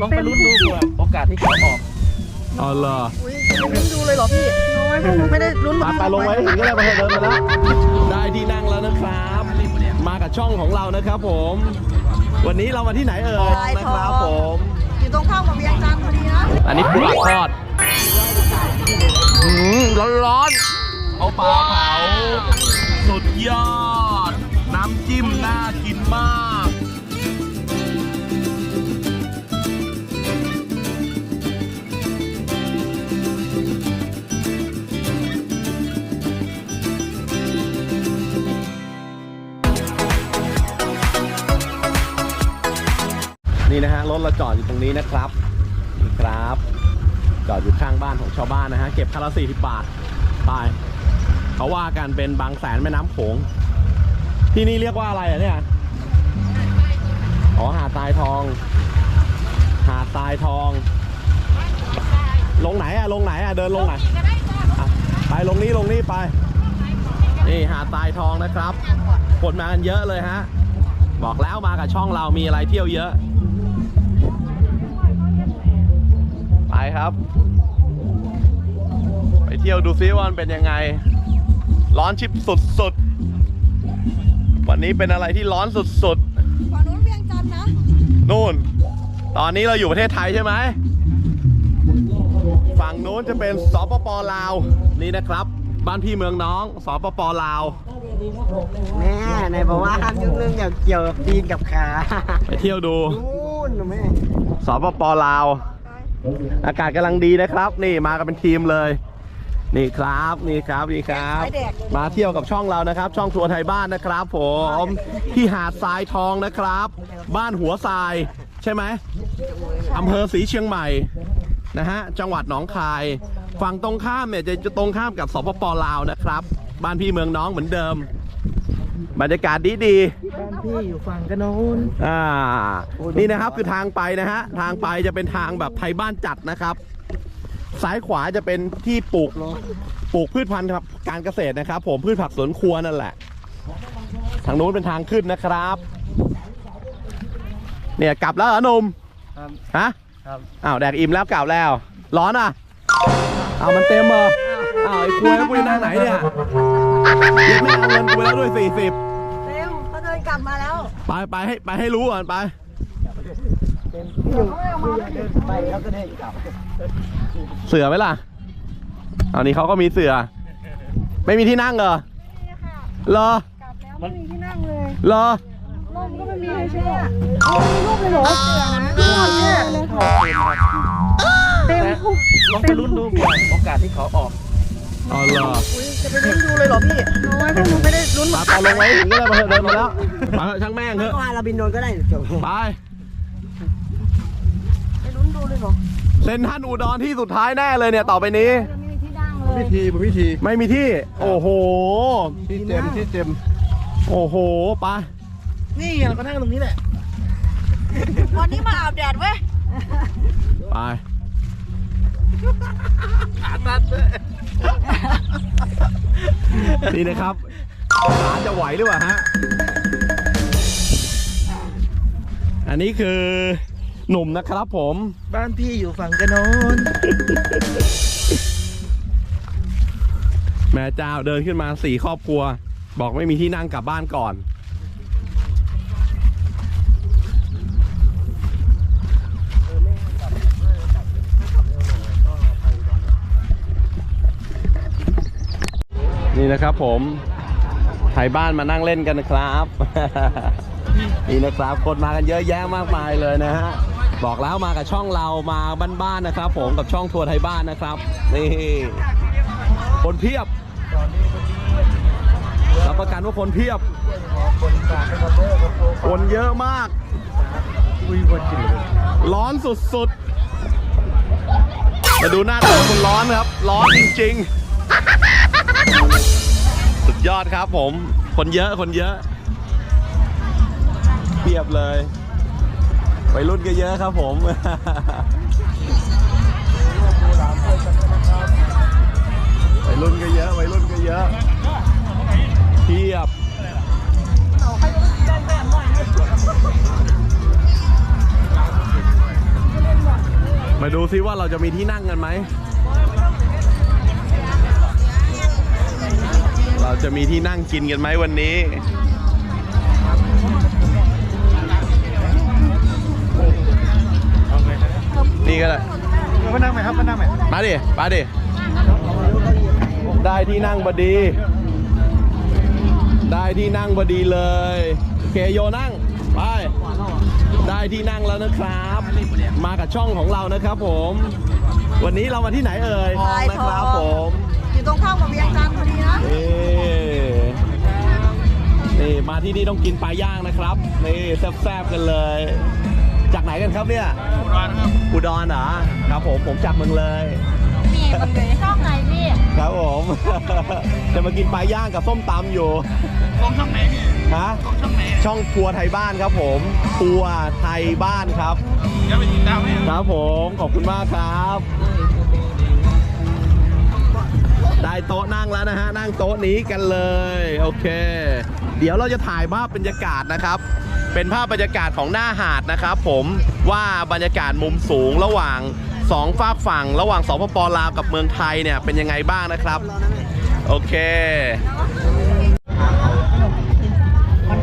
ลองไปรุ่นดูเผื่อโอกาสที่เขาออกอ๋อเหรออุ้ยลุ้นดูเลยเหรอพี่น้อยพวกหนูไม่ได้ลุ้นมาไปลงไว้ถึงก็ได้ไปเถอะเดินมาแล้วได้ที่นั่งแล้วนะครับ มากับช่องของเรานะครับผม วันนี้เรามาที่ไหนเอ่ยนะครับผม อยู่ตรงข้ามกับเวียงจันทร์พอดีนะอันนี้ปูอัดทอดร้อนร้อนเอาปลาเผาสุดยอด นะฮะรถเราจอดอยู่ตรงนี้นะครับนี่ครับจอดอยู่ข้างบ้านของชาวบ้านนะฮะเก็บคันละ40บาทไปเขาว่ากันเป็นบางแสนแม่น้ำโขงที่นี่เรียกว่าอะไรอะเนี่ยอ๋อหาดทรายทอง หาดทรายทอง ลงไหนอะลงไหนอะเดินลงไหนอะไปลงนี้ลงนี้ไปนี่หาดทรายทองนะครับคนมากันเยอะเลยฮะบอกแล้วมากับช่องเรามีอะไรเที่ยวเยอะ ครับ ไปเที่ยวดูซิว่ามันเป็นยังไง ร้อนชิบสุดๆ วันนี้เป็นอะไรที่ร้อนสุดฝั่งนู้นเวียงจันทร์นะ ๆ นู่น ตอนนี้เราอยู่ประเทศไทยใช่ไหม ฝั่งนู้นจะเป็นสปปลาว นี่นะครับ บ้านพี่เมืองน้องสปปลาว แม่ไหนบอกว่าห้ามยุ่งเรื่องเกี่ยวกับตีนกับขา ไปเที่ยวดู นู่นนะแม่ สปปลาว อากาศกำลังดีนะครับ นี่มากันเป็นทีมเลย นี่ครับนี่ครับนี่ครับ มาเที่ยวกับช่องเรานะครับ ช่องทัวร์ไทยบ้านนะครับ ผมที่หาดทรายทองนะครับ บ้านหัวทราย ใช่ไหมอำเภอศรีเชียงใหม่นะฮะจังหวัดหนองคายฝั่งตรงข้ามเนี่ยจะจะตรงข้ามกับสปปลาวนะครับ บ้านพี่เมืองน้องเหมือนเดิม บรรยากาศดีดีๆบ้านพี่อยู่ฝั่งกันโน้นอ่า นี่นะครับคือทางไปนะฮะ ทางไปจะเป็นทางแบบไทยบ้านจัดนะครับ ซ้ายขวาจะเป็นที่ปลูกปลูกพืชพันธุ์ครับการเกษตรนะครับ ผมพืชผักสวนครัวนั่นแหละ ทางนู้นเป็นทางขึ้นนะครับ เนี่ยกลับแล้วเหรอหนุ่มครับฮะครับอ้าวแดกอิ่มแล้วกลับแล้ว ร้อนอะอ้าวมันเต็มเหรออ้าวไอ้คุยแล้วกูจะนั่งไหนเนี่ยคิดไม่เอาเงินกูไปแล้วด้วยสี่สิบ กลับมาแล้วไปไปให้ไปให้รู้ก่อนไปเป็นที่อยู่ที่อยากเดินไปแล้วก็เดินกลับเสือไหมล่ะเอานี้เขาก็มีเสือ ไม่มีที่นั่งเหรอเหรอกลับแล้วไม่มีที่นั่งเลยเหรอร่มก็ไม่มีเลยใช่ไหมเอามีร่มเลยเหรอเสือนะทุกคนเนี่ยเต็มทุกลองไปรุ่นดูเผื่อโอกาสที่เขาออก อ๋อเหรออุ้ยจะไปลุ้นดูเลยเหรอพี่น้อยพวกหนูไม่ได้ลุ้นมาไปลงไว้ถึงก็ได้มาเถอะเดินมาแล้วไปเถอะช่างแม่งเถอะว่าเราบินโดรนก็ได้จบไป ไปลุ้นดูเลยเหรอเซ็นทรันอุดรที่สุดท้ายแน่เลยเนี่ยต่อไปนี้ยังไม่มีที่นั่งเลยพิธีพิธีไม่มีที่ โอ้โห ที่เต็มที่เต็มโอ้โหไปนี่เราก็นั่งตรงนี้แหละวันนี้มาอาบแดดเว้ย ไปขา ตัดเลยนี่นะครับร้านจะไหวหรือเปล่าฮะ อันนี้คือหนุ่มนะครับผม บ้านพี่อยู่ฝั่งกันโน้นแม่เจ้าเดินขึ้นมาสี่ครอบครัว บอกไม่มีที่นั่งกลับบ้านก่อน นี่นะครับผมไทยบ้านมานั่งเล่นกันนะครับ นี่นะครับคนมากันเยอะแยะมากมายเลยนะฮะบอกแล้วมากับช่องเรามาบ้านๆนะครับ ผมกับช่องทัวร์ไทยบ้านนะครับ นี่คนเพียบรับประกันว่าคนเพียบ คนเยอะมาก ร้อนสุดๆ มาดูหน้าตาคนร้อนนะครับ ร้อนจริง ๆ ยอดครับผม คนเยอะคนเยอะเพียบเลยวัยรุ่นก็เยอะครับผมวัยรุ่นก็เยอะวัยรุ่นก็เยอะเพียบมาดูซิว่าเราจะมีที่นั่งกันไหม จะมีที่นั่งกินกันไหมวันนี้ นี่ก็ได้มานั่งไหมครับมานั่งไหมมาดิมาดิได้ที่นั่งบดี ได้ที่นั่งบดีเลยโอเคโยนั่งไปได้ที่นั่งแล้วนะครับ มากับช่องของเรานะครับผม วันนี้เรามาที่ไหนเอ่ยทองนะครับผม อยู่ตรงข้ามกับเวียงจันทร์พอดีนะ นี่นี่มาที่นี่ต้องกินปลาย่างนะครับนี่แซ่บๆกันเลย จากไหนกันครับเนี่ยอุดรครับอุดรเหรอครับผมผมจากเมืองเลยนี่มันเลยช่องไหนพี่ครับผมจะมากินปลาย่างกับส้มตำอยู่กองช่องไหนพี่ฮะกองช่องไหนช่องทัวร์ไทยบ้านครับผมทัวร์ไทยบ้านครับเดี๋ยวไปติดตามให้ครับผมขอบคุณมากครับ ได้โต๊ะนั่งแล้วนะฮะ นั่งโต๊ะนี้กันเลย โอเค เดี๋ยวเราจะถ่ายภาพบรรยากาศนะครับ เป็นภาพบรรยากาศของหน้าหาดนะครับ ผมว่าบรรยากาศมุมสูงระหว่างสองฝากฝั่ง ระหว่างสปปลาวกับเมืองไทยเนี่ยเป็นยังไงบ้างนะครับ โอเค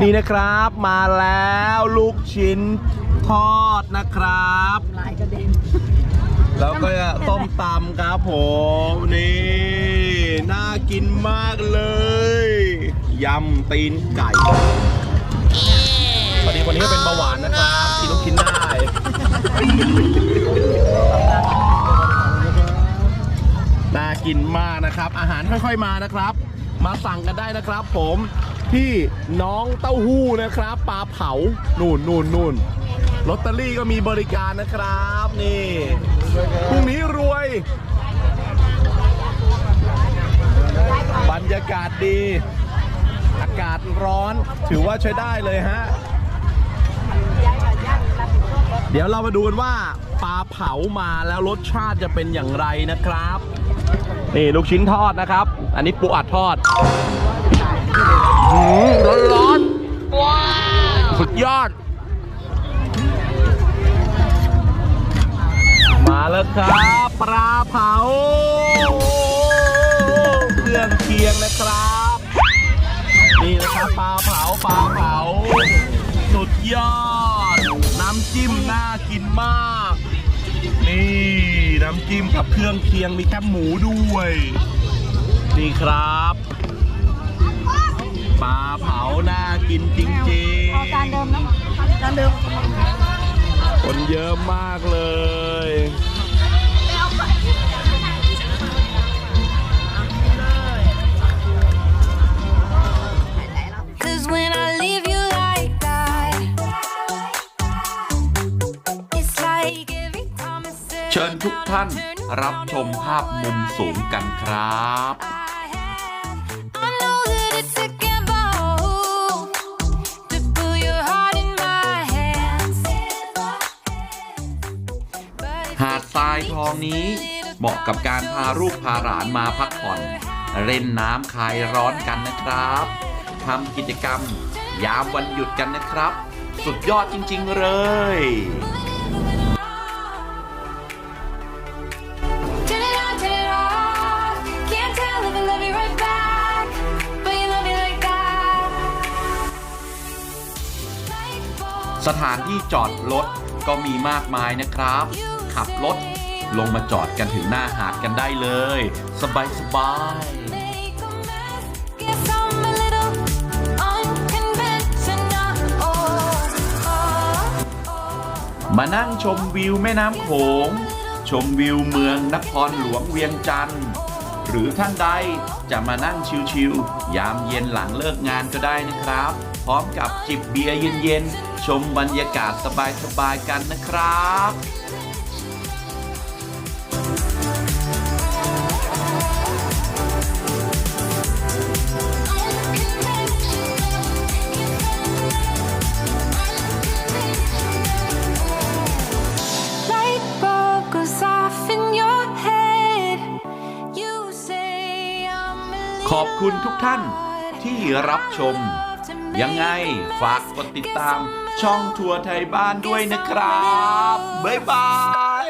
นี่นะครับมาแล้วลูกชิ้นทอดนะครับ ลายกระเด็น แล้วก็ต้มตำครับผม นี่ น่ากินมากเลย ยำตีนไก่พอดีคนนี้ก็เป็นเบาหวานนะครับกินลูกชิ้นได้น่ากินมากนะครับ อาหารค่อยๆมานะครับ มาสั่งกันได้นะครับ ผมที่น้องเต้าหู้นะครับปลาเผานู่นนู่นนู่นลอตเตอรี่ก็มีบริการนะครับ นี่พรุ่งนี้รวย ดี อากาศร้อนถือว่าใช้ได้เลยฮะ เดี๋ยวเรามาดูกันว่าปลาเผามาแล้วรสชาติจะเป็นอย่างไรนะครับ นี่ลูกชิ้นทอดนะครับ อันนี้ปูอัดทอดร้อนร้อนว้าสุดยอด มาแล้วครับปลาเผา ปลาเผา สุดยอด น้ำจิ้มน่ากินมาก นี่น้ำจิ้มกับเครื่องเคียงมีแคบหมูด้วย นี่ครับ ปลาเผาน่ากินจริงเอาจานเดิมนะจานเดิม ๆ คนเยอะมากเลย ท่านรับชมภาพมุมสูงกันครับหาดทรายทองนี้เหมาะกับการพาลูกพาหลานมาพักผ่อน เล่นน้ำคลายร้อนกันนะครับทำกิจกรรม ยามวันหยุดกันนะครับ สุดยอดจริง ๆ เลย สถานที่จอดรถก็มีมากมายนะครับ ขับรถลงมาจอดกันถึงหน้าหาดกันได้เลย สบายสบายมานั่งชมวิวแม่น้ำโขง ชมวิวเมืองนครหลวงเวียงจันทร์หรือท่านใดจะมานั่งชิวๆยามเย็นหลังเลิกงานก็ได้นะครับ พร้อมกับจิบเบียร์เย็นๆ ชมบรรยากาศสบายๆกันนะครับ Light bulb goes off in your head. You say I'm a ขอบคุณทุกท่าน little ที่รับชม ยังไงฝากกดติดตามช่องทัวร์ไทยบ้านด้วยนะครับ บ๊ายบาย